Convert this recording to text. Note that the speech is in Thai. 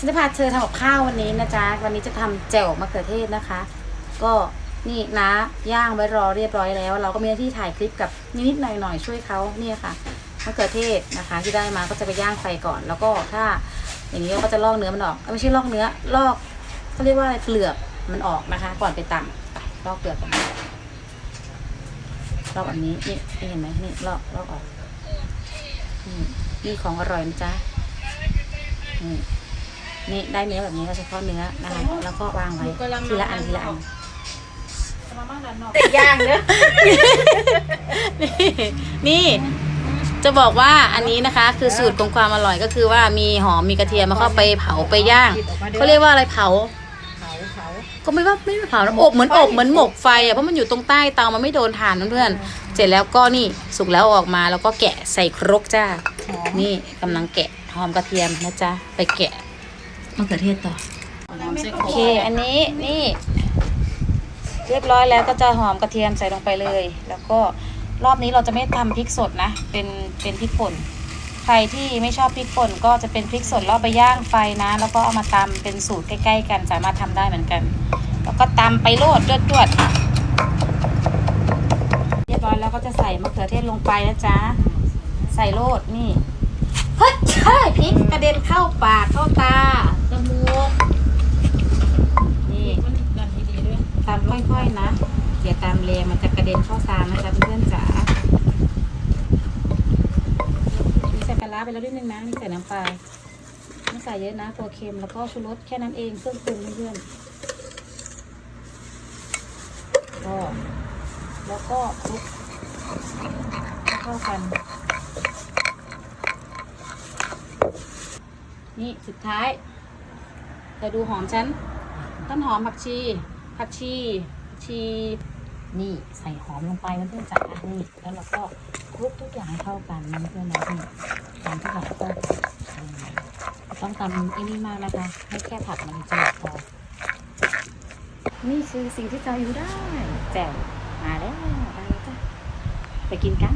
ฉันจะพาเธอทำกับข้าววันนี้นะจ๊ะ วันนี้จะทำแจ่วมะเขือเทศนะคะ ก็นี่นะย่างไว้รอเรียบร้อยแล้ว เราก็มีหน้าที่ถ่ายคลิปกับนิดๆหน่อยๆช่วยเขาเนี่ยค่ะมะเขือเทศนะคะ ที่ได้มาก็จะไปย่างไฟก่อน แล้วก็ถ้าอย่างนี้เราก็จะลอกเนื้อมันออกไม่ใช่ลอกเนื้อลอกเขาเรียกว่าอะไรเปลือกมันออกนะคะ ก่อนไปตำลอกเปลือกก่อนลอกแบบนี้นี่เห็นไหมนี่ลอกลอกออกนี่นี่ของอร่อยนะจ๊ะนี่ นี่ได้เนื้อแบบนี้ก็เฉพาะเนื้อนะคะ แล้วก็วางไว้ทีละอันทีละอันติดย่างเนอะนี่นี่จะบอกว่าอันนี้นะคะ คือสูตรของความอร่อยก็คือว่ามีหอมมีกระเทียมมาเข้าไปเผาไปย่างเขาเรียกว่าอะไรเผาเผาเผาก็ไม่ว่าไม่เผานะอบเหมือนอบเหมือนหมกไฟอะเพราะมันอยู่ตรงใต้เตามันไม่โดนถ่านเพื่อนๆเสร็จแล้วก็นี่สุกแล้วเอาออกมาแล้วก็แกะใส่ครกจ้าหอมนี่กำลังแกะหอมกระเทียมนะจ๊ะไปแกะ มะเขือเทศต่อโอเค อันนี้นี่ เรียบร้อยแล้วก็จะหอมกระเทียมใส่ลงไปเลย แล้วก็รอบนี้เราจะไม่ทำพริกสดนะ เป็นเป็นพริกป่น ใครที่ไม่ชอบพริกป่นก็จะเป็นพริกสดแล้วเอาไปย่างไฟนะ แล้วก็เอามาตำเป็นสูตรใกล้ ๆ กันสามารถทำได้เหมือนกัน แล้วก็ตำไปโลดจวดๆเรียบร้อยแล้วก็จะใส่มะเขือเทศลงไปนะจ๊ะ ใส่โลดนี่ เฮ้ยพริกกระเด็นเข้าปากเข้าตาจมูกนี่ มันดันดีๆด้วย ตาม ค่อยๆนะอย่าตามแรงมันจะกระเด็นเข้าตานะจ๊ะเพื่อนๆจ๋าใส่ปลาร้าไปแล้วนิดนึงนะนี่ใส่น้ำปลาไม่ใส่เยอะนะตัวเค็มแล้วก็ชูรสแค่นั้นเองเครื่องปรุงเพื่อนๆก็แล้วก็คลุกเข้ากันนี่สุดท้ายเธอดูหอมฉัน ต้นหอมผักชี ผักชีผักชีนี่ใส่หอมลงไปมันเพื่อนจ๋านี่แล้วเราก็คลุกทุกอย่างเข้ากันนเพื่อนนะนี่ตำทุกอย่างเข้ากันอืมไม่ต้องตำไอ้นี่มากนะคะให้แค่ผักมันจะพอนี่คือสิ่งที่เราอยู่ได้แจ่วมาแล้วได้แล้วจ้ะไปกินกัน